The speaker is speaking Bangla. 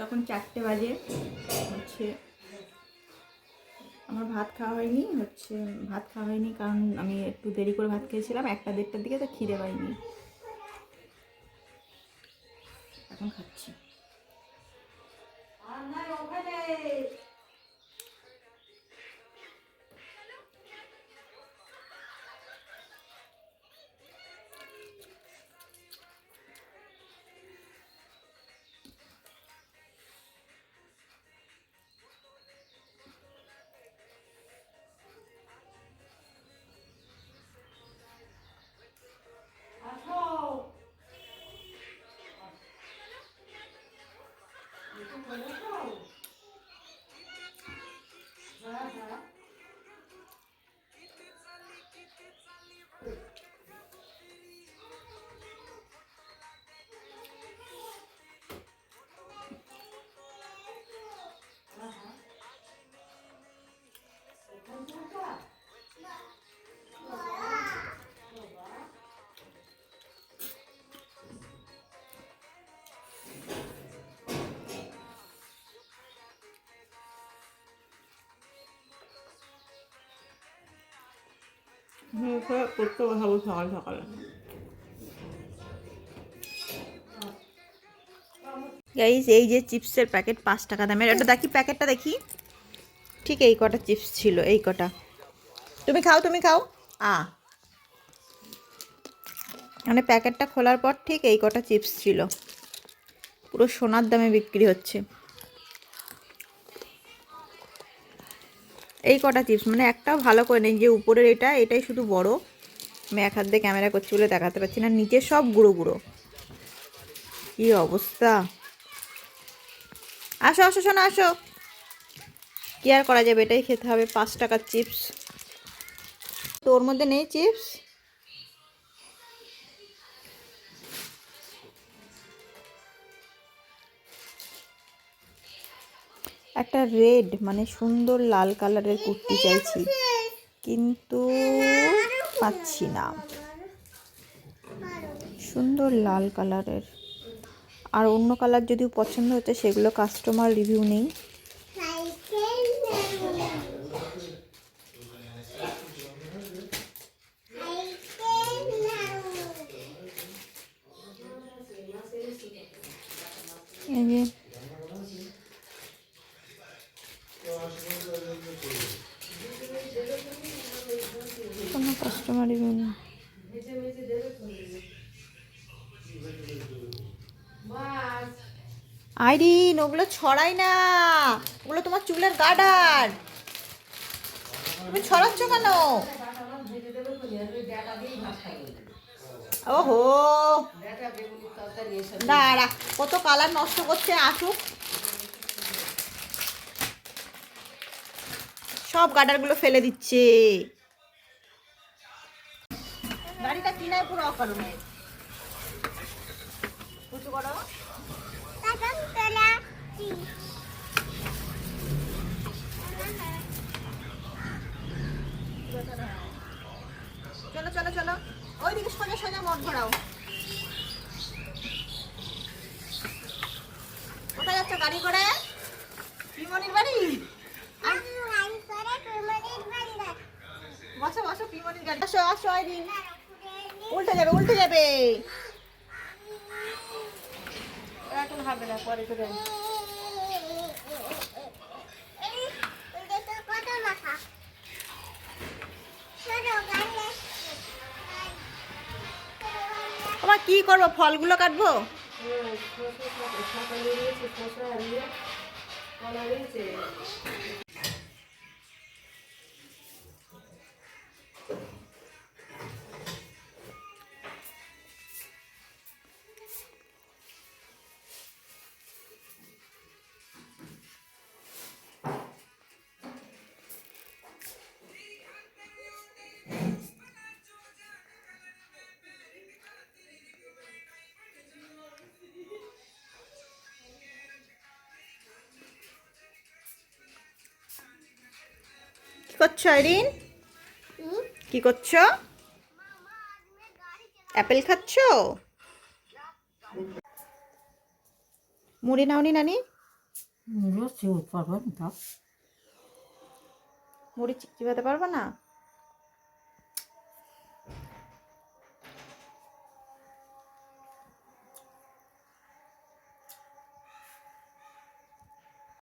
তখন চারটে বাজে, হচ্ছে আমার ভাত খাওয়া হয়নি, হচ্ছে ভাত খাওয়া হয়নি কারণ আমি একটু দেরি করে ভাত খেয়েছিলাম, একটা দেড়টার দিকে তো খিদে পাইনি। এখন খাচ্ছি। Yeah. করতে সকাল গাইস এই যে চিপসের প্যাকেট, পাঁচ টাকা দামের। এটা দেখি, প্যাকেটটা দেখি। ঠিক এই কটা চিপস ছিল, এই কটা। তুমি খাও তুমি খাও। আ। মানে প্যাকেটটা খোলার পর ঠিক এই কটা চিপস ছিল। পুরো সোনার দামে বিক্রি হচ্ছে। এই কটা চিপস মানে একটাও ভালো করে নেই, যে উপরের এটা, এটাই শুধু বড়। আমি এক হাত দিয়ে ক্যামেরা করছি বলে দেখাতে পারছি না নিচে সব গুঁড়ো গুঁড়ো। কী অবস্থা? আসো আসো, শোনো, আসো। কী আর করা যাবে? এটাই খেতে হবে, পাঁচ টাকার চিপস তোর মধ্যে নেই চিপস একটা রেড মানে সুন্দর লাল কালারের কুর্তি চাইছি। কিন্তু পাচ্ছি না। সুন্দর লাল কালারের আর অন্য কালার যদিও পছন্দ হচ্ছে, সেগুলো কাস্টমার রিভিউ নেই এই যে কোনো কাস্টমার রিভিউ নেই আইরিন ওগুলো ছড়াই না। ওগুলো তোমার চুলের গার্ডার। তুমি ছড়াচ্ছ কেন? ওহো। দাঁড়া, কত কালার নষ্ট করছে, আসুক। সব গার্ডারগুলো ফেলে দিচ্ছে। গাড়িটা পুরো অকারণে। চলো চলো চলো। সোজা সোজা ঘোরাও কোথায় যাচ্ছ গাড়ি করে? পিমনির বাড়ি? আসো আসো আইরিন উল্টে যাবে উল্টে যাবে এখন হবে না পরে করে কি করব ফলগুলো কাটবো করছ আইরিন? কি করছ? অ্যাপেল খাচ্ছো? মুড়ি নাওনি নানি? মুড়ি চিউট পারবেন তা মুড়ি চিপচিপাতে পারবে না?